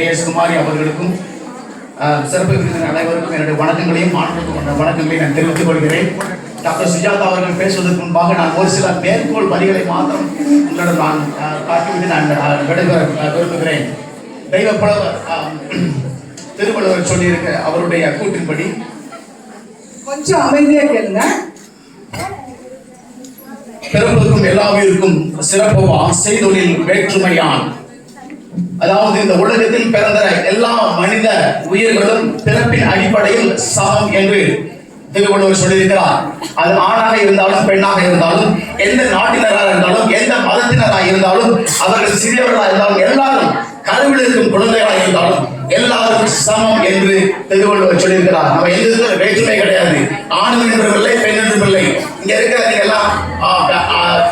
A S குமாரி அவர்களுக்கும் சிறப்பு விருந்தினர் அனைவருக்கும் என்னுடைய வணக்கங்களையும் கொண்ட வணக்கங்களையும் நான் தெரிவித்துக் கொள்கிறேன். டாக்டர் சுஜாதா அவர்கள் பேசுவதற்கு முன்பாக நான் ஒரு சில மேற்கோள் வரிகளை மாத்திரம் உங்களிடம் நான் காட்டிவிட்டு நான் விடைபெற விரும்புகிறேன். தெய்வ புலவர் திருவள்ளுவர் சொல்லியிருக்க அவருடைய கூற்றின்படி கொஞ்சம் அமைதியா கேளுங்க. பிறப்புக்கும் எல்லாவிற்கும் சிறப்புவா செய்தொழில் வேற்றுமையான். அதாவது இந்த உலகத்தில் பிறந்த எல்லா மனித உயிர்களும் பிறப்பின் அடிப்படையில் சமம் என்று திருவள்ளுவர் சொல்லியிருக்கிறார். அது ஆணாக இருந்தாலும் பெண்ணாக இருந்தாலும் எந்த நாட்டினராக இருந்தாலும் எந்த மதத்தினராக இருந்தாலும் அவர்கள் சிறியவர்களாக இருந்தாலும் எல்லாரும் கருவில் இருக்கும் குழந்தைகளாக இருந்தாலும் எல்லாரும் சமம் என்று திருவள்ளுவர் சொல்லியிருக்கிறார். நம்ம எந்த வேற்றுமை கிடையாது. ஆண் என்றும் இல்லை பெண் என்றும் இல்லை. இங்க இருக்கிற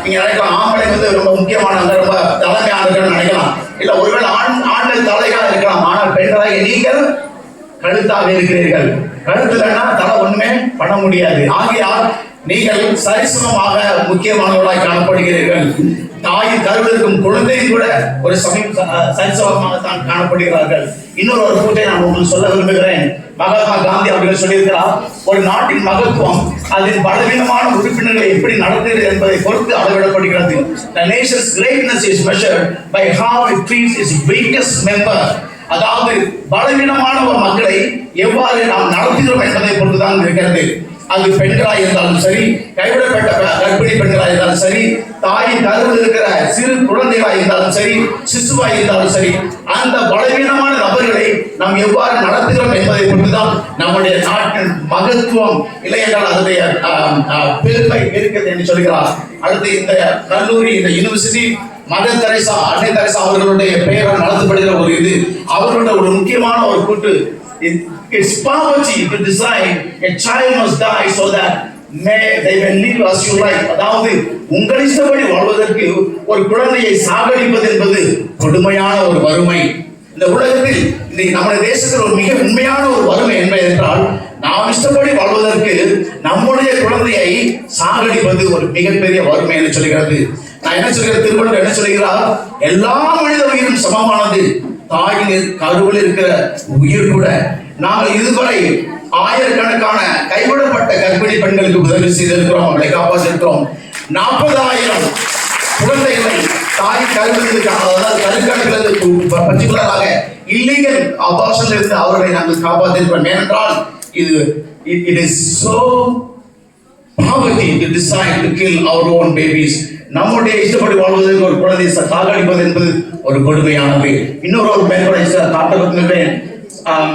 நீங்க நினைக்கலாம் ஆம்பளை வந்து ரொம்ப முக்கியமானவங்க ரொம்ப தலைமையானவர்கள் நினைக்கலாம். இல்ல ஒருவேளை ஆண் ஆண்கள் தலைகளாக இருக்கலாம். ஆனால் பெண்களாக நீங்கள் கழுத்தாக இருக்கிறீர்கள். கழுத்துலன்னா தலை ஒண்ணுமே பண்ண முடியாது. ஆகையால் நீங்கள் சரிசமமாக முக்கியமானவர்களாய் காணப்படுகிறீர்கள். தாயின் கருவிற்கும் குழந்தையும் கூட ஒரு சமயம் சரிசமமாக தான் காணப்படுகிறார்கள். இன்னொரு ஒரு கூட்டை நான் உங்களுக்கு சொல்ல விரும்புகிறேன். மகாத்மா காந்தி அவர்கள் சொல்லியிருக்கிறார் ஒரு நாட்டின் மகத்துவம் அதன் பலவீனமான உறுப்பினர்களை எப்படி நடத்துகிறது என்பதை பொறுத்து அளவிடப்படுகிறது. The nation's greatness is measured by how it treats its weakest member. அதாவது பலவீனமான ஒரு மக்களை எவ்வாறு நாம் நடத்துகிறோம் என்பதை பொறுத்துதான் இருக்கிறது. அது பெண்களாக இருந்தாலும் சரி கைவிடப்பட்ட கர்ப்பிணி பெண்களாக இருந்தாலும் சரி தாயின் கருவில் இருக்கிற சிறு குழந்தைகளாக இருந்தாலும் சரி சிசுவாக இருந்தாலும் சரி அந்த பலவீனமான நபர்களை நாம் எவ்வாறு நடத்துகிறோம் என்பதை பொறுத்துதான் நம்முடைய நாட்டின் மகத்துவம் இல்லை என்றால் அதனுடைய பெருமை இருக்கிறது என்று சொல்கிறார். அடுத்து இந்த கல்லூரி இந்த யூனிவர்சிட்டி மதர் தெரசா அன்னை தெரசா அவர்களுடைய பெயரால் நடத்தப்படுகிற ஒரு இது. அவர்களுடைய ஒரு முக்கியமான ஒரு கூட்டு it's poverty to design a child must die so that may they may live as you like அதாவது உங்கள் இஷ்டப்படி வாழ்வதற்கு ஒரு குழந்தையை சாகடிப்பது என்பது கொடுமையான ஒரு வறுமை. இந்த உலகத்தில் இந்த நம்முடைய தேசத்தில் ஒரு மிக உண்மையான ஒரு வறுமை என்ன என்றால் நாம் இஷ்டப்படி வாழ்வதற்கு நம்முடைய குழந்தையை சாகடிப்பது ஒரு மிகப்பெரிய வறுமை என்று சொல்கிறது நான் என்ன சொல்கிறேன் திருவள்ளுவர் என்ன சொல்கிறார் எல்லா மனித உயிரும் சமமானது. தாயின் கருவில் இருக்கிற உயிர் கூட. நாங்கள் இதுவரை ஆயிரக்கணக்கான கைவிடப்பட்ட கர்ப்பிணி பெண்களுக்கு உதவி செய்திருக்கிறோம் அவர்களை காப்பாற்றிருக்கிறோம். நாற்பதாயிரம் குழந்தைகளை தாய் கருவிலிருந்து அதாவது பர்டிகுலராக இல்லீகல் அபார்ஷன்ல இருந்து அவர்களை நாங்கள் காப்பாற்றிருப்போம் ஏனென்றால் இது it is so poverty to decide to kill our own babies நம்முடைய இஷ்டப்படி வாழ்வதற்கு ஒரு குழந்தையை சாகடிப்பது என்பது ஒரு கொடுமையானது இன்னொரு ஒரு மேற்கொள்ள ச- காட்ட விரும்புகிறேன்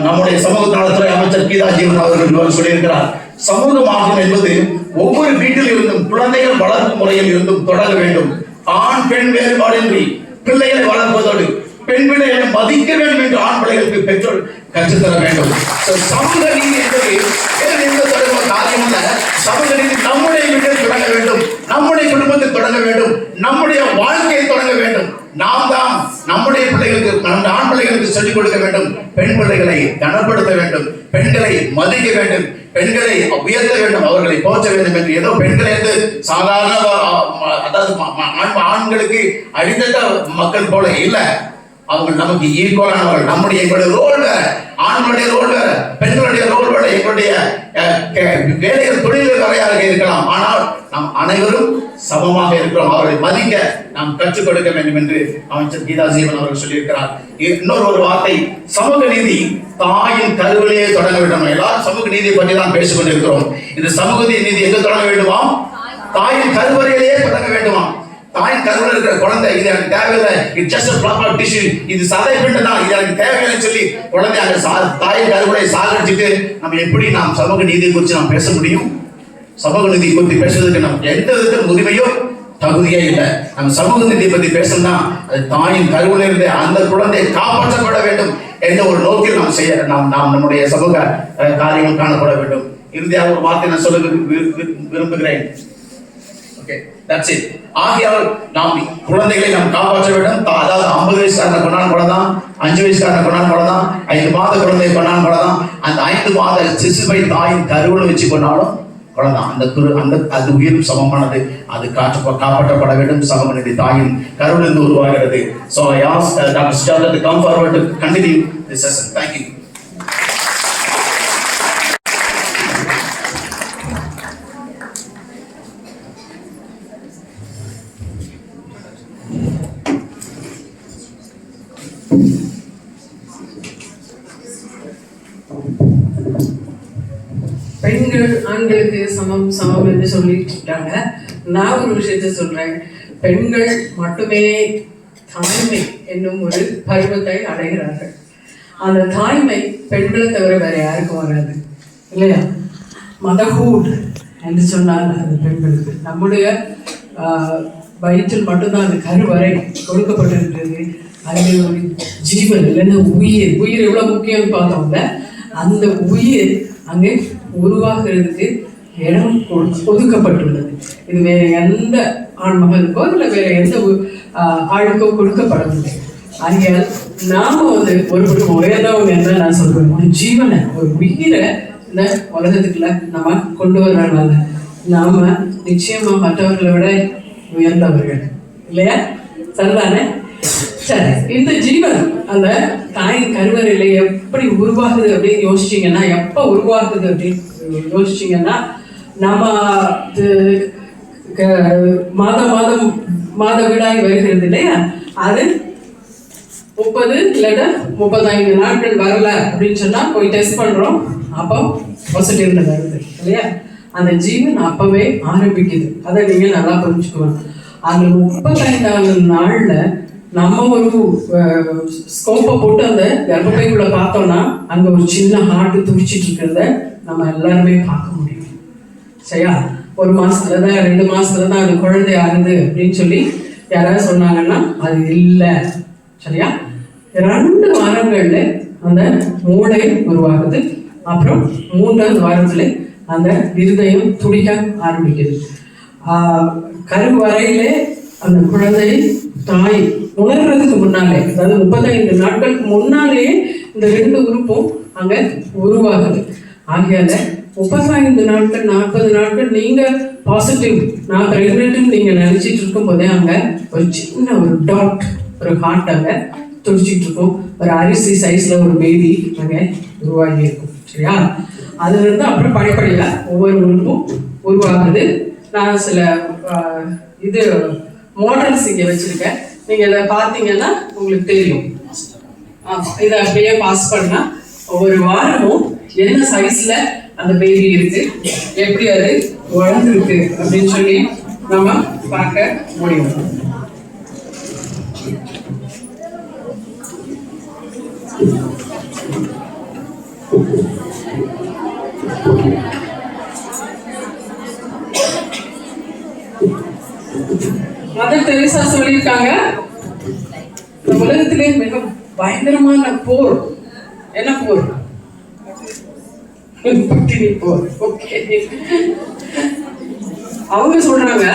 நம்முடைய சமூக நலத்துறை அமைச்சர் கீதா ஜீவன் அவர்கள் சொல்லியிருக்கிறார். சமூக மாற்றம் என்பது ஒவ்வொரு வீட்டில் இருந்தும் குழந்தைகள் வளர்ப்பு முறையில் இருந்தும் தொடங்க வேண்டும். ஆண் பெண் வேறுபாடின்றி பிள்ளைகளை வளர்ப்பதோடு பெண் பிள்ளைகளை மதிக்க வேண்டும் என்று ஆண் பிள்ளைகளுக்கு பெற்றோர் கற்றுத்தர வேண்டும். சமூக நீதி என்பது வேறு எந்த தொடர்பு காரியம் அல்ல. சமூக நீதி நம்முடைய வீட்டில் தொடங்க வேண்டும். நம்முடைய குடும்பத்தில் தொடங்க வேண்டும். நம்முடைய வாழ்க்கையை தொடங்க வேண்டும். நாம் தான் நம்முடைய பிள்ளைகளுக்கு நம்முடைய ஆண் பிள்ளைகளுக்கு சொல்லிக் கொடுக்க வேண்டும். பெண் பிள்ளைகளை கனப்படுத்த வேண்டும். பெண்களை மதிக்க வேண்டும். பெண்களை உயர்த்த வேண்டும் அவர்களை போற்ற வேண்டும் என்று ஏதோ பெண்களை வந்து சாதாரண அதாவது ஆண் ஆண்களுக்கு அழிந்த மக்கள் போல இல்லை. அவங்க நமக்கு ஈக்குவலானவர்கள் நம்முடைய எங்களுடைய ரோல் வேற. ஆண்களுடைய ரோல் வேற. பெண்களுடைய ரோல் வேற. எங்களுடைய வேலையில் கே- வரையாக இருக்கலாம். ஆனால் நாம் அனைவரும் சமமாக இருக்கிறோம். அவர்களை மதிக்க நாம் கற்றுக் கொடுக்க வேண்டும் என்று அமைச்சர் கீதா ஜீவன் அவர்கள் சொல்லியிருக்கிறார். இன்னொரு ஒரு வார்த்தை. சமூக நீதி தாயின் கருவிலேயே தொடங்க வேண்டும். எல்லாரும் சமூக நீதியை பற்றி தான் பேசிக் கொண்டிருக்கிறோம். இந்த சமூக நீதி எங்க தொடங்க வேண்டுமா தாயின் கருவறையிலேயே தொடங்க வேண்டுமா தாயின் கருவில் இருக்கிற குழந்தை இது எனக்கு தேவையில்லை. இது ஜஸ்ட் ப்ராப்பர் டிஷ்யூ இது சதை பிண்டு தான் இது எனக்கு தேவையில்லைன்னு சொல்லி குழந்தை அந்த சா- தாயின் கருவறை சாகடிச்சுட்டு நம்ம எப்படி நாம் சமூக நீதி குறித்து நாம் பேச முடியும்? சமூக நீதி குறித்து பேசுறதுக்கு நம்ம எந்த விதத்திலும் உரிமையோ தகுதியே இல்லை. நம்ம சமூக நீதியை பத்தி பேசணும்னா அது தாயின் கருவில் இருந்து அந்த குழந்தையை காப்பாற்றப்பட வேண்டும் என்ற ஒரு நோக்கில் நாம் செய்ய நாம் நாம் நம்முடைய சமூக காரியங்கள் காணப்பட வேண்டும். இறுதியாக ஒரு வார்த்தை நான் சொல்ல விரும்புகிறேன். ஓகே தட்ஸ் இட் ஆகையால் நாம் குழந்தைகளை நாம் காப்பாற்ற வேண்டும். அதாவது ஐம்பது வயசுக்காரனை கொண்டான் போல தான் அஞ்சு வயசுக்காரனை கொண்டான் போல தான் ஐந்து மாத குழந்தையை கொண்டான் போல தான் அந்த ஐந்து மாத சிசுவை தாயின் கருவில் வச்சு கொண்டாலும் அவ்வளவுதான் அந்த குரு அந்த அது உயிரும் சமமானது அது காற்று காப்பாற்றப்பட வேண்டும். சமமானது தாயின் கருவிலிருந்து உருவாகிறது. So yes doctor start come forward continue this session thank you பெண்கள் ஆண்களுக்கு சமம் சமம் என்று சொல்லிட்டு இருக்காங்க நான் ஒரு விஷயத்த சொல்றேன். பெண்கள் மட்டுமே தாய்மை என்னும் ஒரு பருவத்தை அடைகிறார்கள். அந்த தாய்மை பெண்களை தவிர வேற யாருக்கும் வராது. இல்லையா? மதர்ஹூட் என்று சொன்னால் அது பெண்களுக்கு. நம்முடைய வயிற்றில் மட்டும்தான் அந்த கருவறை கொடுக்கப்பட்டிருக்கிறது. அதில் ஒரு ஜீவன் இல்லைன்னா உயிர். உயிர் எவ்வளோ முக்கியம்னு பார்த்தோம்ல அந்த உயிர் அங்கே உருவாகிறதுக்கு இடம் ஒதுக்கப்பட்டுள்ளது. இது வேற எந்த ஆண்மகனுக்கோ இல்லை வேற எந்த ஆளுக்கோ கொடுக்கப்படவில்லை. ஆகையால் நாம வந்து ஒரு உயர்ந்தவங்க என்ன நான் சொல்றேன். ஒரு ஜீவனை ஒரு உயிரை இந்த உலகத்துக்குள்ள நம்ம கொண்டு வர்றதுனால நாம நிச்சயமா மற்றவர்களை விட உயர்ந்தவர்கள். இல்லையா? சரிதானே? சரி இந்த ஜீவன் அந்த தாயின் கருவறையில எப்படி உருவாகுது அப்படின்னு யோசிச்சீங்கன்னா எப்ப உருவாகுது அப்படின்னு யோசிச்சீங்கன்னா நம்ம மாத க- மாதம் மாதம் மாத விடாய் வருகிறது இல்லையா? அது முப்பது இல்லாட்டா முப்பத்தைந்து நாட்கள் வரல அப்படின்னு சொன்னா போய் டெஸ்ட் பண்றோம். அப்போ பாசிட்டிவ் வருது இல்லையா? அந்த ஜீவன் அப்பவே ஆரம்பிக்குது. அதை நீங்க நல்லா புரிஞ்சுக்கணும் அந்த முப்பத்தைந்தாவது நாள்ல நம்ம ஒரு ஸ்கோப்பை போட்டு அந்த கர்ப்பப்பைக்குள்ள பார்த்தோம்னா அங்க ஒரு சின்ன ஹார்ட் துடிச்சிட்டு இருக்கிறத நம்ம எல்லாருமே பார்க்க முடியும். சரியா? ஒரு மாசத்துல தான் ரெண்டு மாசத்துல தான் அது குழந்தை ஆகுது அப்படின்னு சொல்லி யாராவது சொன்னாங்கன்னா அது இல்லை. சரியா? ரெண்டு வாரங்கள்ல அந்த மூளை உருவாகுது. அப்புறம் மூன்றாவது வாரத்துல அந்த இருதயம் துடிக்க ஆரம்பிக்குது. ஆஹ் கருவறையிலே அந்த குழந்தை தாய் உணர்றதுக்கு முன்னாலே அதாவது முப்பத்தைந்து நாட்களுக்கு முன்னாலேயே இந்த ரெண்டு உறுப்பும் அங்க உருவாகுது. ஆகையால முப்பத்தைந்து நாட்கள் நாற்பது நாட்கள் நீங்க பாசிட்டிவ் நான் பிரெக்னென்ட்னு நீங்க நினைச்சிட்டு இருக்கும் போதே அங்க ஒரு சின்ன ஒரு டாட் ஒரு ஹார்ட் அங்க துடிச்சிட்டு இருக்கும். ஒரு அரிசி சைஸ்ல ஒரு பேபி அங்க உருவாகி இருக்கும் சரியா? அதுல இருந்து அப்புறம் படிப்படியா ஒவ்வொரு உறுப்பும் உருவாகுது. நான் சில இது மாடல்ஸ் இங்க வச்சிருக்கேன். நீங்க இதை பார்த்தீங்கன்னா உங்களுக்கு தெரியும். இதை அப்படியே பாஸ் பண்ணா ஒவ்வொரு வாரமும் என்ன சைஸ்ல அந்த பேபி இருக்கு. எப்படி அது? வளர்ந்துருக்கு அப்படின்னு சொல்லி நம்ம பார்க்க முடியும். மதர் தெரேசா சொல்லியிருக்காங்க இந்த உலகத்திலே மிக பயங்கரமான போர். என்ன போர்? அவங்க சொல்றாங்க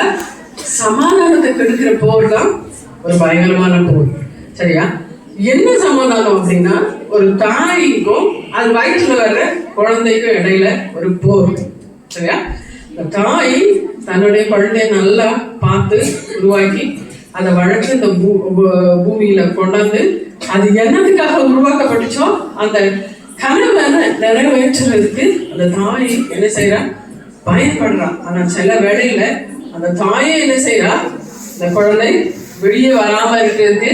சமாதானத்தை கெடுக்கிற போர் தான் ஒரு பயங்கரமான போர். சரியா? என்ன சமாதானம் அப்படின்னா ஒரு தாய்க்கும் அது வயிற்றுல வர்ற குழந்தைக்கும் இடையில ஒரு போர். சரியா? இந்த தாய் தன்னுடைய குழந்தைய நல்லா பார்த்து உருவாக்கி அதை வளர்த்து இந்த பூ- பூ- பூமியில கொண்டாந்து அது என்னதுக்காக உருவாக்கப்பட்டுச்சோ அந்த கனவை நிறைவேற்றுறதுக்கு அந்த தாய் என்ன செய்யறா பயன்படுறா. ஆனா சில வேளையில அந்த தாயே என்ன செய்யறா இந்த குழந்தை வெளியே வராம இருக்கிறதுக்கு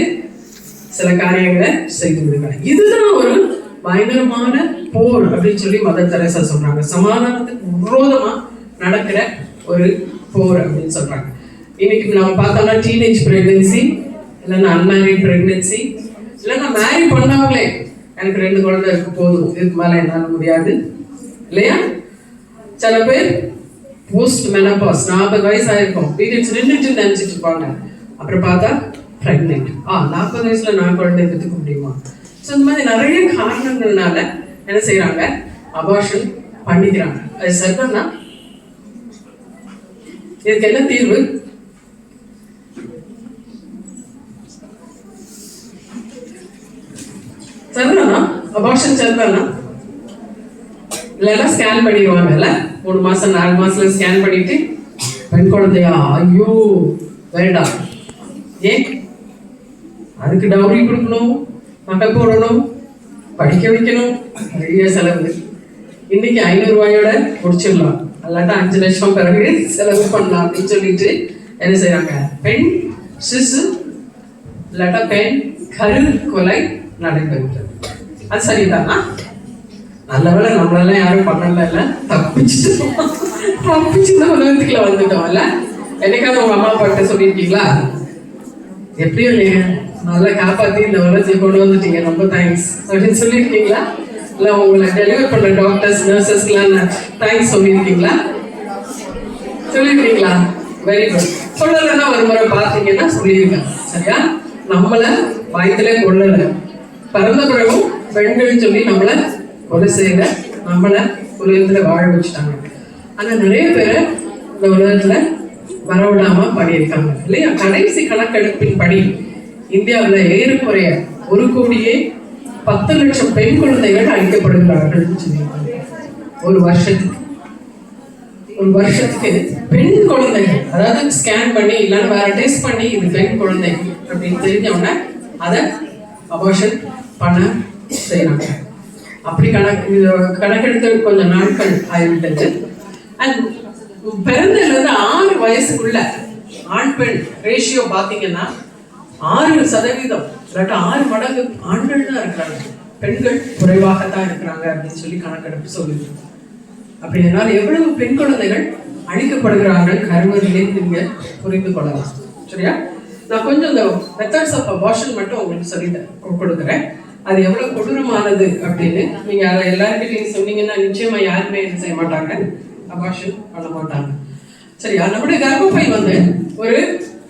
சில காரியங்களை செய்து விடுகிறார் இதுதான் ஒரு பயங்கரமான போர் அப்படின்னு சொல்லி மத தெரசா சொல்றாங்க. சமாதானத்துக்கு விரோதமா நடக்கிற ஒரு போர் அப்படின்னு சொல்றாங்க. இன்னைக்கு நம்ம பார்த்தோம்னா டீனேஜ் பிரெக்னன்சி இல்லைன்னா அன்மேரிட் பிரெக்னன்சி இல்லைன்னா மேரி பண்ணவங்களே எனக்கு ரெண்டு குழந்தை இருக்கு போதும். இதுக்கு மேலே என்னால் முடியாது. இல்லையா? சில பேர் போஸ்ட் மெனபாஸ் நாற்பது வயசு ஆயிருக்கும் பீரியட்ஸ் நின்றுட்டு நினைச்சிட்டு இருப்பாங்க. அப்புறம் பார்த்தா ப்ரெக்னென்ட் ஆ நாற்பது வயசுல நான் குழந்தை பெற்றுக்க முடியுமா? ஸோ இந்த மாதிரி நிறைய காரணங்கள்னால என்ன செய்யறாங்க அபார்ஷன் பண்ணிக்கிறாங்க. அது சரிதான் இதுக்கு என்ன தீர்வு? சரிதானா அபார்ஷன் சரிதானா இல்லைன்னா ஸ்கேன் பண்ணிடுவாங்கல்ல மூணு மாசம் நாலு மாதத்துல ஸ்கேன் பண்ணிட்டு பெண் குழந்தையா ஐயோ வேண்டாம் ஏன் அதுக்கு டவுரி கொடுக்கணும் நகை போடணும் படிக்க வைக்கணும் நிறைய செலவு இன்னைக்கு ஐநூறுரூவாயோட முடிச்சிடலாம் அல்லாட்டா அஞ்சு லட்சம் பிறகு செலவு பண்ணலாம் அப்படின்னு சொல்லிட்டு என்ன செய்யறாங்க பெண் சிசு இல்லாட்டா பெண் கரு கொலை நடைபெறுகிறது அது சரிதானா. நல்ல வேளை நம்மளெல்லாம் யாரும் பண்ணல இல்ல? தப்பிச்சுட்டோம். தப்பிச்சு இந்த உலகத்துக்குள்ள வந்துட்டோம்ல என்னைக்காவது உங்க அம்மா அப்பா கிட்ட சொல்லியிருக்கீங்களா? எப்படியும் இல்லைங்க நல்லா காப்பாத்தி இந்த உலகத்தை கொண்டு வந்துட்டீங்க. ரொம்ப தேங்க்ஸ் அப்படின்னு சொல்லியிருக்கீங்களா? இல்ல உங்களை டெலிவர் பண்ற டாக்டர்ஸ் நர்சஸ்க்குலாம் தேங்க்ஸ் சொல்லியிருக்கீங்களா? சொல்லியிருக்கீங்களா? வெரி குட் சொல்லலைன்னா ஒரு முறை பார்த்தீங்கன்னா சொல்லியிருக்கேன். சரியா? நம்மள வயத்துல கொள்ளல. பிறந்த பிறகும் பெண்கள் சொல்லி நம்மள கொலை செய்யல நம்மள உலகத்துல வாழ வச்சுட்டாங்க. ஆனா நிறைய பேரை இந்த உலகத்துல வரவிடாம பண்ணியிருக்காங்க இல்லையா? கடைசி கணக்கெடுப்பின் படி இந்தியாவில் ஏறக்குறைய ஒரு கோடியே பத்து லட்சம் பெண் குழந்தைகள் அழிக்கப்படுகிறார்கள் சொல்லியிருக்காங்க. ஒரு வருஷத்துக்கு. ஒரு வருஷத்துக்கு பெண் குழந்தைகள் அதாவது ஸ்கேன் பண்ணி இல்லைன்னா வேற டெஸ்ட் பண்ணி இது பெண் குழந்தை அப்படின்னு தெரிஞ்சவொடனே அதை அபார்ஷன் பண்ண அப்படி கணக்கு கணக்கெடுத்து கொஞ்சம் நாட்கள் ஆகிவிட்டது. அண்ட் பிறந்ததுல இருந்து ஆறு வயசுக்குள்ள ஆண் பெண் ரேஷியோ பாத்தீங்கன்னா ஆறு சதவீதம் இல்லாட்டா ஆறு மடங்கு ஆண்கள் தான் இருக்கிறாங்க. பெண்கள் குறைவாகத்தான் இருக்கிறாங்க அப்படின்னு சொல்லி கணக்கெடுப்பு சொல்லுது. அப்படின்னா எவ்வளவு பெண் குழந்தைகள் அழிக்கப்படுகிறார்கள் கருவறையிலே நீங்க புரிந்து கொள்ளலாம். சரியா? நான் கொஞ்சம் இந்த மெத்தட்ஸ் ஆஃப் அபார்ஷன் மட்டும் உங்களுக்கு சொல்லி கொடுக்குறேன். அது எவ்வளவு கொடூரமானது அப்படின்னு நீங்க அதை எல்லாருக்கிட்டையும் சொன்னீங்கன்னா நிச்சயமா யாருமே என்ன செய்ய மாட்டாங்க. அபாஷன் பண்ண மாட்டாங்க. சரியா? நம்முடைய கர்ப்பப்பை வந்து ஒரு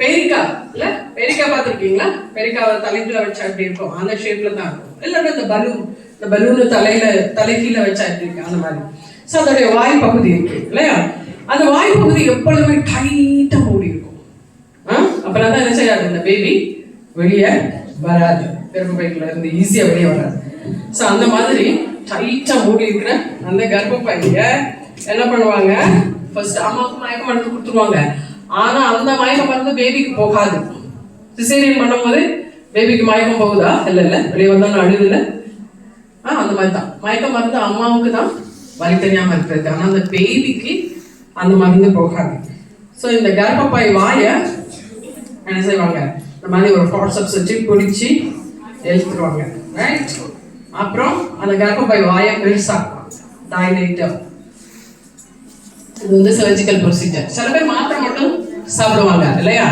பெரிக்கா இல்ல பெரிக்கா பார்த்திருக்கீங்களா? பெரிக்காவை தலைக்குள்ள வச்சா அப்படி இருக்கும். அந்த ஷேப்ல தான் இருக்கும். இல்லைன்னா இந்த பலூன் இந்த பலூன் தலையில தலைக்கீழ வச்சா அப்படி இருக்கு. அந்த மாதிரி. ஸோ அதோடைய வாய் பகுதி இருக்கு இல்லையா? அந்த வாய் பகுதி எப்பொழுதுமே டைட்டா மூடி இருக்கும் ஆ? தான் என்ன செய்யாது இந்த பேபி வெளியே வராது. கர்ப்பப்பைக்குள்ள இருந்து ஈஸியா வெளியே வராது. ஸோ அந்த மாதிரி டைட்டா மூடி இருக்கிற அந்த கர்ப்பப்பைய என்ன பண்ணுவாங்க? ஃபர்ஸ்ட் அம்மாவுக்கு மயக்க மருந்து கொடுத்துருவாங்க. ஆனா அந்த மயக்க மருந்து பேபிக்கு போகாது. சிசேரியன் பண்ணும்போது பேபிக்கு மயக்கம் போகுதா? இல்ல இல்ல. வெளியே வந்தாலும் அழுது இல்ல ஆ அந்த மாதிரி தான். மயக்க மருந்து அம்மாவுக்கு தான் வலி தெரியாம இருக்கிறது ஆனா அந்த பேபிக்கு அந்த மருந்து போகாது. ஸோ இந்த கர்ப்பப்பை வாயை என்ன செய்வாங்க? இந்த மாதிரி ஒரு ஃபாட்ஸ்அப் வச்சு பிடிச்சி எழுத்துருவாங்க ரைட் அப்புறம் அந்த கர்ப்பப்பை வாயை பெருசாக்குவாங்க டைலேட்டர் இது வந்து சர்ஜிக்கல் ப்ரொசீஜர் சில பேர் மாத்திரை மட்டும் சாப்பிடுவாங்க இல்லையா?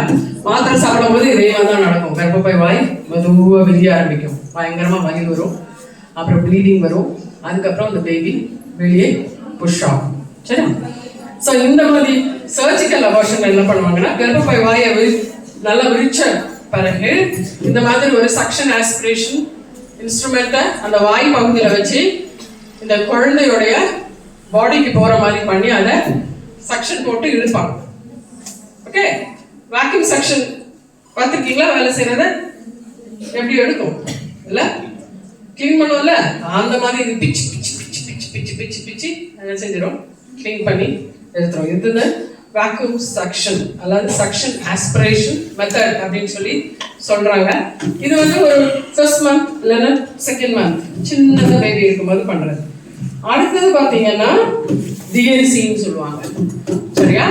மாத்திரை சாப்பிடும்போது இதே மாதிரி தான் நடக்கும். கர்ப்பப்பை வாய் மெதுவாக வெளிய ஆரம்பிக்கும். பயங்கரமா வலி வரும். அப்புறம் ப்ளீடிங் வரும். அதுக்கப்புறம் அந்த பேபி வெளியே புஷ் ஆகும். சரி ஸோ இந்த மாதிரி சர்ஜிக்கல் அபார்ஷன் என்ன பண்ணுவாங்கன்னா கர்ப்பப்பை வாயை நல்லா விரிச்ச பிறகு இந்த மாதிரி ஒரு சக்ஷன் ஆஸ்பிரேஷன் இன்ஸ்ட்ருமெண்ட்டை அந்த வாய் பகுதியில் வச்சு இந்த குழந்தையுடைய பாடிக்கு போகிற மாதிரி பண்ணி அதை சக்ஷன் போட்டு இழுப்பாங்க ஓகே வேக்யூம் சக்ஷன் பார்த்துருக்கீங்களா வேலை செய்யறத எப்படி எடுக்கும் இல்லை க்ளீன் பண்ணுவோம்ல அந்த மாதிரி இது பிச்சு பிச்சு பிச்சு பிச்சு பிச்சு பிச்சு பிச்சு என்ன செஞ்சிடும் க்ளீன் பண்ணி எடுத்துரும் இதுன்னு வேக்யூம் சக்ஷன் அதாவது சக்ஷன் ஆஸ்பிரேஷன் மெத்தட் அப்படின்னு சொல்லி சொல்றாங்க. இது வந்து ஒரு ஃபர்ஸ்ட் மந்த் இல்லைன்னா செகண்ட் மந்த் சின்னதாக பேபி இருக்கும்போது பண்றது. அடுத்தது பார்த்தீங்கன்னா டிஎன்சின்னு சொல்லுவாங்க. சரியா?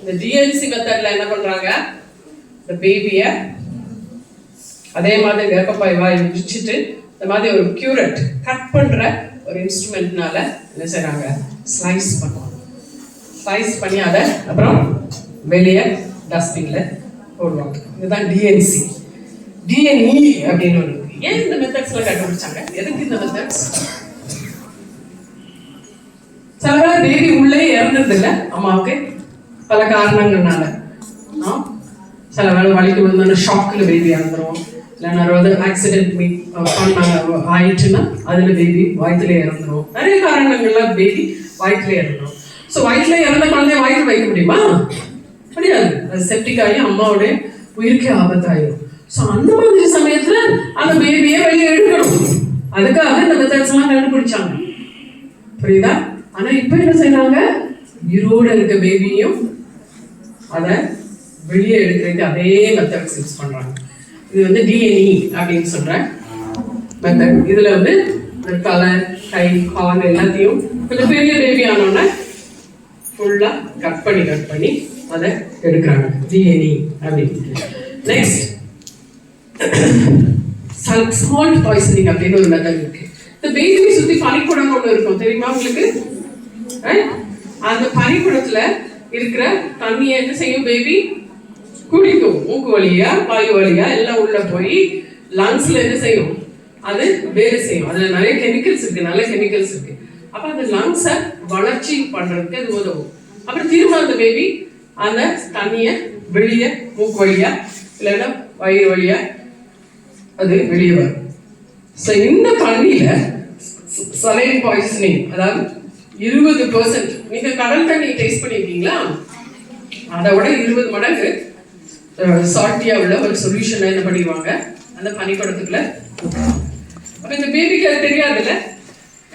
இந்த டிஎன்சி மெத்தட்ல என்ன பண்றாங்க? இந்த பேபிய அதே மாதிரி வேப்பப்பாய் வாய் விரிச்சிட்டு இந்த மாதிரி ஒரு கியூரட் கட் பண்ற ஒரு இன்ஸ்ட்ருமெண்ட்னால என்ன செய்யறாங்க ஸ்லைஸ் பண்ணுவாங்க. ஸ்லைஸ் பண்ணி அதை அப்புறம் வெளியே டஸ்ட்பின்ல போடுவாங்க இதுதான் டிஎன்சி டிஎன்இ அப்படின்னு ஒன்று இருக்கு. ஏன் இந்த மெத்தட்ஸ்ல கண்டுபிடிச்சாங்க? எதுக்கு இந்த மெத்தட்ஸ் சில பேர் பேபி உள்ளே இறந்தது இல்ல. அம்மாவுக்கு பல காரணங்கள்னால. சில வேலை வலிக்கு விழுந்தோன்னு ஷாக்கில் பேபி இறந்துரும். இல்லைன்னா ஏதாவது ஆக்சிடென்ட் மீட் பண்ணாங்க. ஆயிடுச்சுன்னா அதுல பேபி வயிற்றுல இறந்துரும். நிறைய காரணங்கள்லாம் பேபி வயிற்றுல இறந்துரும். ஸோ வயிற்றுல இறந்த குழந்தைய வயிற்று வைக்க முடியுமா? முடியாது. அது செப்டிக் ஆகி அம்மாவுடைய உயிருக்கே ஆபத்தாயிரும். ஸோ அந்த மாதிரி சமயத்துல அந்த பேபியை வெளியே எடுக்கணும். அதுக்காக இந்த மெத்தட்ஸ் எல்லாம் கண்டுபிடிச்சாங்க. புரியுதா? ஆனா இப்ப என்ன செய்யறாங்க உயிரோட இருக்க பேபியும் அதை வெளியே எடுக்கிறதுக்கு அதே மெத்தட்ஸ் யூஸ் பண்றாங்க. இது வந்து டிஎன்இ அப்படின்னு சொல்றேன் மெத்தட் இதுல வந்து இந்த தலை கை கால் எல்லாத்தையும் கொஞ்சம் பெரிய பேபி ஆனோடனே ஃபுல்லா கட் பண்ணி கட் பண்ணி அதை எடுக்கிறாங்க. டிஎன்இ அப்படின்னு நெக்ஸ்ட் சால்ட் பாய்சனிங் அப்படின்னு ஒரு மெத்தட் இருக்கு. இந்த பேபி சுத்தி பனிக்குடம் ஒன்று இருக்கும். தெரியுமா உங்களுக்கு? அந்த பனிக்குடத்துல இருக்கிற தண்ணியை என்ன செய்யும் பேபி குடிக்கும். மூக்கு வழியா வாயு வழியா எல்லாம் உள்ள போய் லங்ஸ்ல என்ன செய்யும்? அது வேலை செய்யும். அதுல நிறைய கெமிக்கல்ஸ் இருக்கு. நல்ல கெமிக்கல்ஸ் இருக்கு. அப்போ அந்த லங்ஸை வளர்ச்சி பண்றதுக்கு அது உதவும். அப்புறம் திரும்ப அந்த பேபி அந்த தண்ணியை வெளியே மூக்கு வழியா இல்லைன்னா வயிறு வழியா அது வெளியே வரும். ஸோ இந்த தண்ணியில சலைன் பாய்சனிங் அதாவது இருபது பர்சன்ட் நீங்க கடல் தண்ணியை டேஸ்ட் பண்ணியிருக்கீங்களா அதை விட இருபது மடங்கு சால்ட்டியா உள்ள ஒரு சொல்யூஷனை என்ன பண்ணிடுவாங்க? அந்த பனிக்கூடத்துக்குள்ள அப்ப இந்த பேபிக்கு அது தெரியாதுல்ல?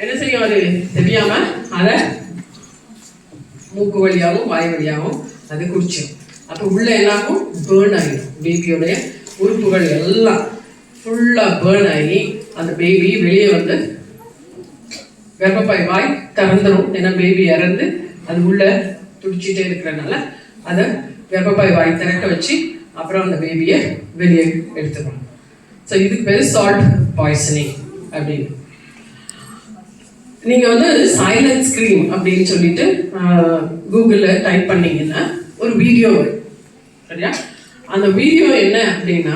என்ன செய்யும் அது தெரியாம அதை மூக்கு வழியாகவும் வாய் வழியாகவும் அது குடிச்சிடும் அப்போ உள்ள எல்லாமும் பேர்ன் ஆகிடும் பேபியோடைய உறுப்புகள் எல்லாம் ஃபுல்லாக பேர்ன் ஆகி அந்த பேபி வெளியே வந்து கர்ப்பப்பை வாய் திறந்துடும் ஏன்னா பேபி இறந்து அது உள்ள துடிச்சிட்டே இருக்கிறனால அதை கர்ப்பப்பை வாய் திறக்க வச்சு அப்புறம் அந்த பேபியை வெளியே எடுத்துக்கணும். ஸோ இதுக்கு பேர் சால்ட் பாய்சனிங் அப்படின்னு. நீங்க வந்து சைலண்ட் ஸ்கிரீன் அப்படின்னு சொல்லிட்டு கூகுள்ல டைப் பண்ணீங்கன்னா ஒரு வீடியோ வரும். சரியா? அந்த வீடியோ என்ன அப்படின்னா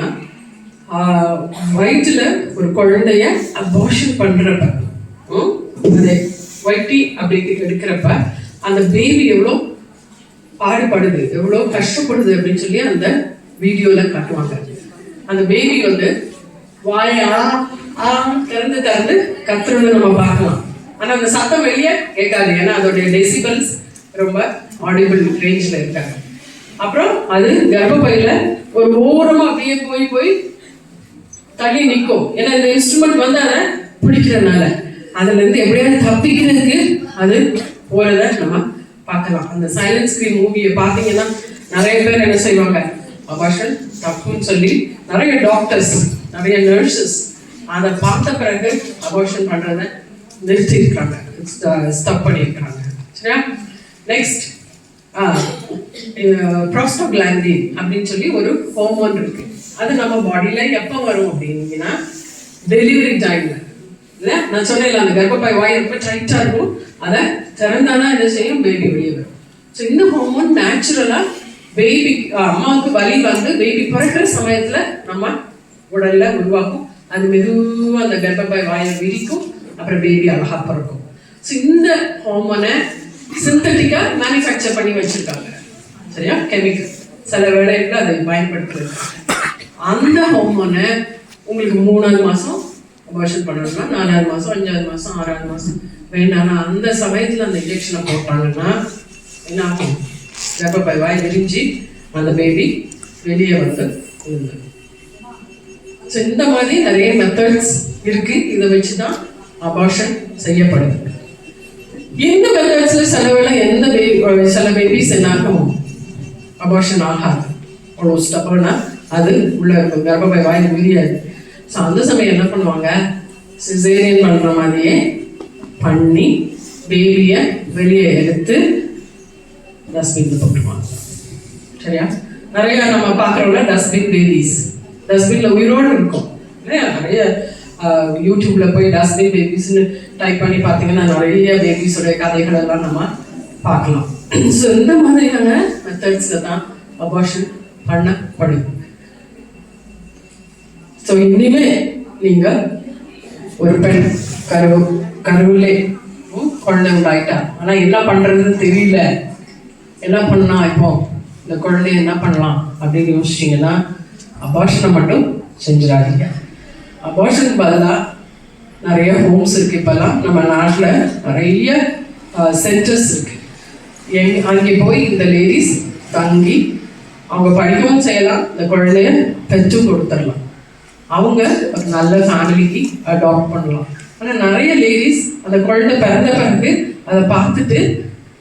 வயிற்றுல ஒரு குழந்தைய அபார்ஷன் பண்றப்ப ம், அது வயிற்றி எடுக்கிறப்ப அந்த பேபி எவ்வளோ பாடுபடுது எவ்வளோ கஷ்டப்படுது அப்படின்னு சொல்லி அந்த வீடியோல காட்டுவாங்க. அந்த பேபி வந்து வாயா ஆ திறந்து திறந்து கத்துறது நம்ம பார்க்கலாம். ஆனா அந்த சத்தம் வெளியே கேட்காது. ஏன்னா அதோடைய டெசிபல்ஸ் ரொம்ப ஆடிபிள் ரேஞ்சில் இருக்காங்க அப்புறம் அது கர்ப்பப்பையில ஒரு ஓரமா அப்படியே போய் போய் தள்ளி நிற்கும். ஏன்னா இந்த இன்ஸ்ட்ருமெண்ட் வந்து அதை பிடிக்கிறதுனால. அதுல இருந்து எப்படியாவது தப்பிக்கிறதுக்கு அது போறத நம்ம பார்க்கலாம். அந்த சைலண்ட் ஸ்கிரீன் மூவியை பார்த்தீங்கன்னா நிறைய பேர் என்ன செய்வாங்க? அபாஷன் தப்புன்னு சொல்லி நிறைய டாக்டர்ஸ் நிறைய நர்சஸ் அதை பார்த்த பிறகு அபார்ஷன் பண்ணுறதை நிறுத்தி ஸ்டப் ஸ்டாப் பண்ணியிருக்காங்க. சரியா? நெக்ஸ்ட் ப்ராஸ்டோகிளாண்டின் uh, uh, அப்படின்னு சொல்லி ஒரு ஹோமோன் இருக்கு. அது நம்ம பாடியில எப்போ வரும் அப்படின்னீங்கன்னா டெலிவரி டைம்ல இல்லை? நான் சொன்னேன் அந்த கர்ப்பப்பை வாய் ரொம்ப டைட்டாக இருக்கும். அதை திறந்தானா என்ன செய்யும்? பேபி வெளியே வரும். ஸோ இந்த ஹோமோன் நேச்சுரலாக பேபி அம்மாவுக்கு வலி வந்து பேபி பிறக்கிற சமயத்தில் நம்ம உடலில் உருவாக்கும். அது மெதுவாக அந்த கர்ப்பப்பை வாயை விரிக்கும். அப்புறம் பேபி அழகா பிறக்கும். ஸோ இந்த ஹார்மோனை சிந்தட்டிக்கா மேனுஃபேக்சர் பண்ணி வச்சிருக்காங்க. சரியா? கெமிக்கல் சில வேளைகளில் அதை பயன்படுத்துறது. அந்த ஹார்மோனை உங்களுக்கு மூணாவது மாசம் அபார்ஷன் பண்ணணும்னா நாலாவது மாசம் அஞ்சாவது மாசம் ஆறாவது மாசம். வேணாம்னா அந்த சமயத்துல அந்த இன்ஜெக்ஷனை போட்டாங்கன்னா என்ன ஆகும்? கர்ப்பப்பை வாய் விரிஞ்சு அந்த பேபி வெளியே வந்து ஸோ இந்த மாதிரி நிறைய மெத்தட்ஸ் இருக்கு. இதை வச்சு தான் அபார்ஷன் செய்யப்படுது. இந்த மெத்தட்ஸ்ல சில எந்த பேபி சில பேபிஸ் என்ன ஆகும் அபார்ஷன் ஆகாது. அவ்வளோ ஸ்டப்பர்னா அது உள்ள இருக்கும் கர்ப்பப்பை வாயில் விரியாது ஸோ அந்த சமயம் என்ன பண்ணுவாங்க? சிசேரியன் பண்ணுற மாதிரியே பண்ணி பேபியை வெளியே எடுத்து டஸ்ட்பின் போட்டுருவாங்க. சரியா? நிறைய நம்ம பார்க்குறோம்ல டஸ்ட்பின் பேபிஸ் டஸ்ட்பின்ல உயிரோடு இருக்கும். இல்லையா? நிறைய யூடியூப்ல போய் டஸ்ட்பின் பேபிஸ்னு டைப் பண்ணி பார்த்தீங்கன்னா நிறைய பேபிஸோட கதைகள் எல்லாம் நம்ம பார்க்கலாம். ஸோ இந்த மாதிரியான மெத்தட்ஸில் தான் அபார்ஷன் பண்ணப்படும். ஸோ இனிமே நீங்க ஒரு பெண் கரு கருவிலே குழந்தை உண்டாயிட்டா. ஆனா என்ன பண்றதுன்னு தெரியல. என்ன பண்ணா இப்போ இந்த குழந்தைய என்ன பண்ணலாம் அப்படின்னு யோசிச்சீங்கன்னா அபாஷனை மட்டும் செஞ்சிடாதீங்க. அபார்ஷனுக்கு பதிலாக நிறைய ஹோம்ஸ் இருக்குது இப்போல்லாம் நம்ம நாட்டில் நிறைய சென்டர்ஸ் இருக்கு. எங் அங்கே போய் இந்த லேடிஸ் தங்கி அவங்க படிக்கவும் செய்யலாம். இந்த குழந்தைய பெற்றும் கொடுத்துடலாம். அவங்க ஒரு நல்ல ஃபேமிலிக்கு அடாப்ட் பண்ணலாம். ஆனால் நிறைய லேடிஸ் அந்த குழந்தை பிறந்த பிறகு அதை பார்த்துட்டு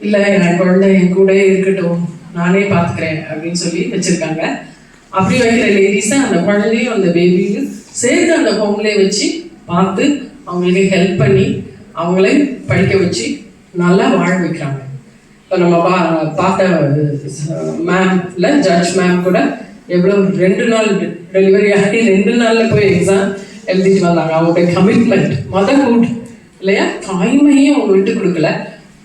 இல்லை என் குழந்தை என் கூட இருக்கட்டும். நானே பார்த்துக்கிறேன். அப்படின்னு சொல்லி வச்சுருக்காங்க. அப்படி வைக்கிற லேடிஸை அந்த குழந்தையும் அந்த பேபியும் சேர்ந்து அந்த ஹோம்லேயே வச்சு பார்த்து அவங்களுக்கு ஹெல்ப் பண்ணி அவங்களே படிக்க வச்சு நல்லா வாழ வைக்கிறாங்க. இப்போ நம்ம பா பார்த்த மேம்ல ஜட்ஜ் மேம் கூட எவ்வளோ ரெண்டு நாள் டெலிவரி ஆகி ரெண்டு நாளில் போய் எக்ஸாம் எழுதிட்டு வந்தாங்க. அவங்களுடைய கமிட்மெண்ட் மதர்ஹுட் இல்லையா? தாய்மையும் அவங்க விட்டு கொடுக்கல.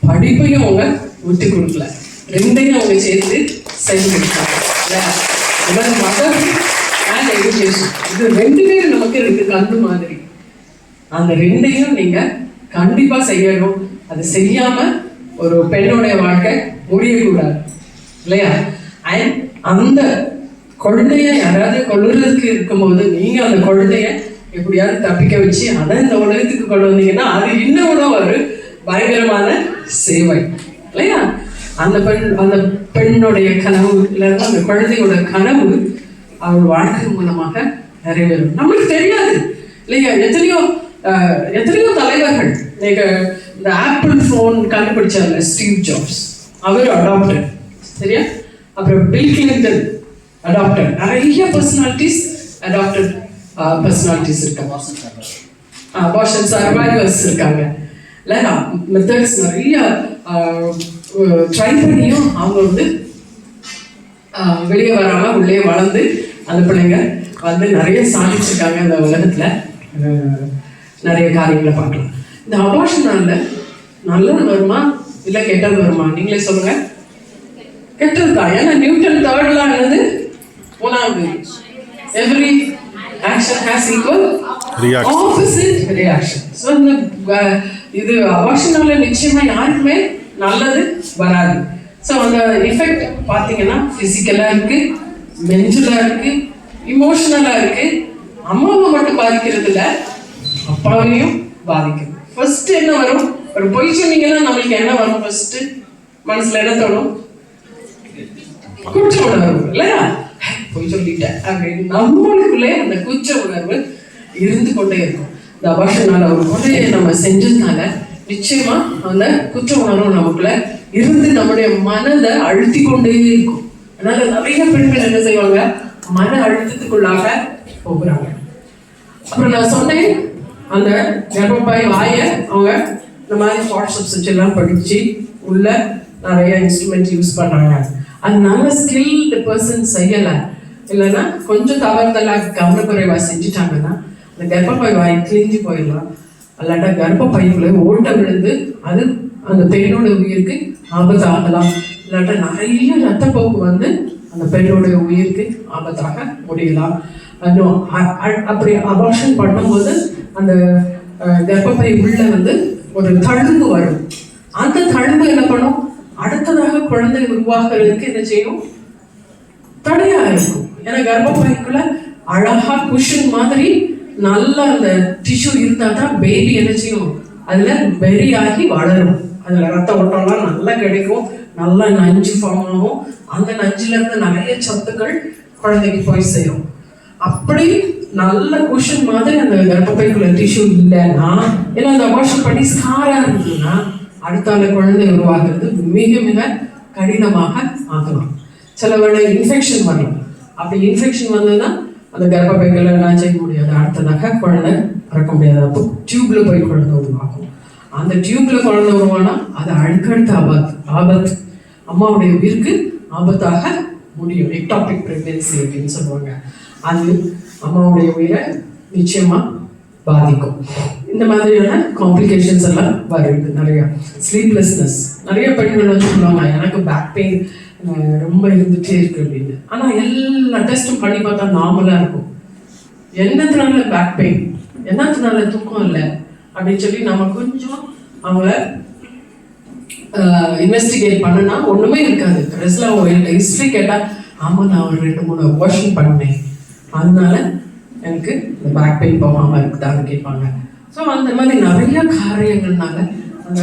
படிப்பையும் அவங்க விட்டு கொடுக்கல. ரெண்டையும் அவங்க சேர்த்து செஞ்சு கொடுத்தாங்க இல்லையா மதர் அண்ட் எஜுகேஷன் இது ரெண்டு பேரும் நமக்கு இருக்கு கண்டு மாதிரி. அந்த ரெண்டையும் நீங்க கண்டிப்பா செய்யணும். அது செய்யாம ஒரு பெண்ணுடைய வாழ்க்கை முடியக்கூடாது. இல்லையா? அண்ட் அந்த குழந்தைய யாராவது கொள்ளுறதுக்கு இருக்கும்போது நீங்க அந்த குழந்தைய எப்படியாவது தப்பிக்க வச்சு அதை இந்த உலகத்துக்கு கொண்டு வந்தீங்கன்னா அது இன்னும் கூட ஒரு பயங்கரமான சேவை. இல்லையா? அந்த பெண் அந்த பெண்ணுடைய கனவு இல்லைன்னா அந்த குழந்தையோட கனவு அவள் வாழ்க்கை மூலமாக நிறைவேறும். நம்மளுக்கு தெரியாது. இல்லையா? எத்தனையோ எத்தனையோ தலைவர்கள். இந்த ஆப்பிள் ஃபோன் கண்டுபிடிச்சாங்க ஸ்டீவ் ஜாப்ஸ் அவர் அடாப்டர் சரியா? அப்புறம் பில் கிளின்டன் அடாப்டர் நிறைய பர்சனாலிட்டிஸ் அடாப்டர் பர்சனாலிட்டிஸ் இருக்காங்க. பாஷன் சர்வைவர்ஸ் இருக்காங்க. இல்லைனா மெத்தட்ஸ் நிறைய ட்ரை பண்ணியும் அவங்க வந்து வெளியே வராமல் உள்ளே வளர்ந்து அந்த பிள்ளைங்க வந்து நிறைய சாதிச்சிருக்காங்க இந்த உலகத்துல. நிறைய காரியங்களை பார்க்கலாம். இந்த அபார்ஷனால நல்லது வருமா? இல்ல கெட்டது வருமா? நீங்களே சொல்லுங்க. கெட்டது தான். ஏன்னா நியூட்டன் தேர்ட்லாம் என்னது? மூணாவது every action has equal. Opposite reaction so இந்த இது அபார்ஷனால நிச்சயமா யாருக்குமே நல்லது வராது. ஸோ அந்த எஃபெக்ட் பார்த்தீங்கன்னா ஃபிசிக்கலாக இருக்கு. மென்டலாக இருக்கு இமோஷனலாக இருக்கு அம்மாவை மட்டும் பாதிக்கிறது இல்ல அப்பாவையும் பாதிக்கும் ஃபர்ஸ்ட் என்ன வரும்? ஒரு பொய் சொன்னீங்கன்னா நம்மளுக்கு என்ன வரும் ஃபர்ஸ்ட் மனசுல என்ன தோணும்? குற்ற உணர்வு இல்லையா? பொய் சொல்லிட்டேன் அப்படின்னு நம்மளுக்குள்ளே அந்த குற்ற உணர்வு இருந்து கொண்டே இருக்கும். இந்த அபாஷனால ஒரு கொலையை நம்ம செஞ்சதுனால நிச்சயமா அந்த குற்ற உணர்வு நமக்குள்ள இருந்து நம்முடைய மனதை அழுத்தி கொண்டே இருக்கும். அதனால நிறைய பெண்கள் என்ன செய்வாங்க? மன அழுத்தத்துக்குள்ளாக போகிறாங்க. அப்புறம் நான் சொன்னேன் அந்த கர்ப்பப்பாய் வாய அவங்க இந்த மாதிரி வாட்ஸ்அப் சுவிட்ச் எல்லாம் படிச்சு உள்ள நிறைய இன்ஸ்ட்ருமெண்ட் யூஸ் பண்றாங்க. அது நல்ல ஸ்கில்டு பர்சன் செய்யலை. இல்லைன்னா கொஞ்சம் தவறுதலாக கவனக்குறைவா செஞ்சுட்டாங்கன்னா அந்த கர்ப்பப்பை வாய் கிழிஞ்சு போயிடலாம். அல்லாட்டா கர்ப்பப்பைக்குள்ள ஓட்டம் விழுந்து அது அந்த பெண்ணோட உயிருக்கு ஆபத்தாகலாம். இல்லாட்டா நிறைய ரத்தப்போக்கு வந்து அந்த பெண்ணுடைய உயிருக்கு ஆபத்தாக முடியலாம். அ- அ- அப்படி அபார்ஷன் பண்ணும்போது அந்த கர்ப்பப்பை உள்ள வந்து ஒரு தழும்பு வரும். அந்த தழும்பு என்ன பண்ணும்? அடுத்ததாக குழந்தை உருவாகிறதுக்கு என்ன செய்யும்? தடையா இருக்கும். ஏன்னா கர்ப்பப்பைக்குள்ள அழகா குஷன் மாதிரி நல்ல அந்த டிஷ்யூ இருந்தா தான் பேபி என்ன செய்யும்? அதுல பெரி ஆகி வளரும். அதுல ரத்த ஓட்டம்லாம் நல்லா கிடைக்கும். நல்லா நஞ்சு ஃபார்ம் ஆகும் அந்த நஞ்சுல இருந்து நிறைய சத்துக்கள் குழந்தைக்கு போய் சேரும். அப்படி நல்ல குஷன் மாதிரி அந்த கர்ப்பப்பைக்குள்ள டிஷ்யூ இல்லைன்னா ஏன்னா அந்த அபாஷன் பண்ணி ஸ்காரா இருந்ததுன்னா அடுத்தால குழந்தை உருவாகிறது மிக மிக கடினமாக ஆகலாம். சில வேளை இன்ஃபெக்ஷன் வரலாம். அப்படி இன்ஃபெக்ஷன் வந்ததுன்னா அந்த கர்ப்பப்பைகளை எல்லாம் செய்ய முடியாது. அடுத்ததாக குழந்தை பிறக்க முடியாது. அப்போ டியூப்ல போய் குழந்தை உருவாகும் அந்த டியூப்ல குழந்தை உருவானா அது அடுக்கடுத்த ஆபத்து ஆபத்து. அம்மாவுடைய உயிருக்கு ஆபத்தாக முடியும். எக்டாபிக் பிரெக்னன்சி அப்படின்னு சொல்லுவாங்க. அது அம்மாவுடைய உயிரை நிச்சயமா பாதிக்கும். இந்த மாதிரியான காம்ப்ளிகேஷன்ஸ் எல்லாம் வருது நிறைய. ஸ்லீப்லெஸ்னஸ் நிறைய பெண்கள் வந்து சொல்லுவாங்க எனக்கு பேக் பெயின் ரொம்ப இருந்துட்டே இருக்கு அப்படின்னு. ஆனா எல்லா டெஸ்ட்டும் பண்ணி பார்த்தா நார்மலா இருக்கும். என்னத்தினால பேக் பெயின் என்னத்தினால தூக்கம் இல்லை? அப்படின்னு சொல்லி நம்ம கொஞ்சம் அவங்கள இன்வெஸ்டிகேட் பண்ணனா ஒண்ணுமே இருக்காது. கடைசியில் அவங்க ஹிஸ்ட்ரி கேட்டா ஆமா நான் ஒரு ரெண்டு மூணு வாஷிங் பண்ணேன். அதனால எனக்கு இந்த பேக் பெயின் போகாம இருக்குதான்னு கேட்பாங்க. ஸோ அந்த மாதிரி நிறைய காரியங்கள்னால அந்த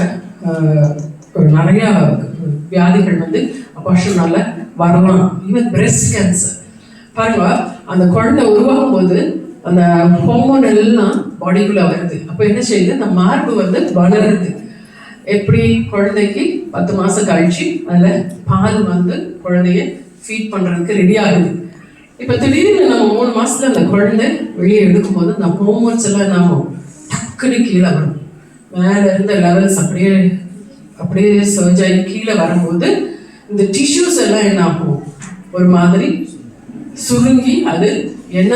நிறைய வியாதிகள் வந்து அபாஷனால வரலாம். ஈவன் பிரெஸ்ட் கேன்சர் பாருங்க அந்த குழந்தை உருவாகும் போது அந்த ஹோமோன் எல்லாம் பாடிக்குள்ள வருது. அப்போ என்ன செய்யுது? அந்த மார்பு வந்து வளருது. எப்படி குழந்தைக்கு பத்து மாசம் கழிச்சு அதுல பால் வந்து குழந்தைய ஃபீட் பண்றதுக்கு ரெடி ஆகுது. இப்ப திடீர்னு நம்ம மூணு மாசத்துல அந்த குழந்தை வெளியே எடுக்கும்போது அந்த ஹோமோன்ஸ் எல்லாம் என்ன ஆகும்? டக்குன்னு கீழே வரும். மேல இருந்த லெவல்ஸ் அப்படியே அப்படியே சர்ஜாயி கீழே வரும்போது இந்த டிஷ்யூஸ் எல்லாம் என்ன ஆகும்? ஒரு மாதிரி சுருங்கி அது என்ன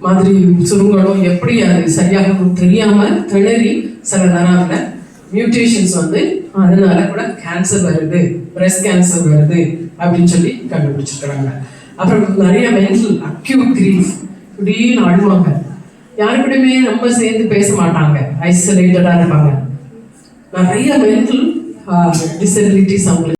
மாதிரி சுருங்கணும் எப்படி அது சரியாகணும் தெரியாம திணறி சில நேரத்தில் மியூட்டேஷன்ஸ் வந்து அதனால கூட கேன்சர் வருது பிரஸ்ட் கேன்சர் வருது அப்படின்னு சொல்லி கண்டுபிடிச்சிருக்கிறாங்க. அப்புறம் நிறைய மென்டல் அக்யூட் கிரீஃப் இப்படின்னு அழுவாங்க. யாரு கூடயுமே ரொம்ப சேர்ந்து பேச மாட்டாங்க ஐசோலேட்டடாக இருப்பாங்க. நிறைய மென்டல் டிசபிலிட்டிஸ் அவங்களுக்கு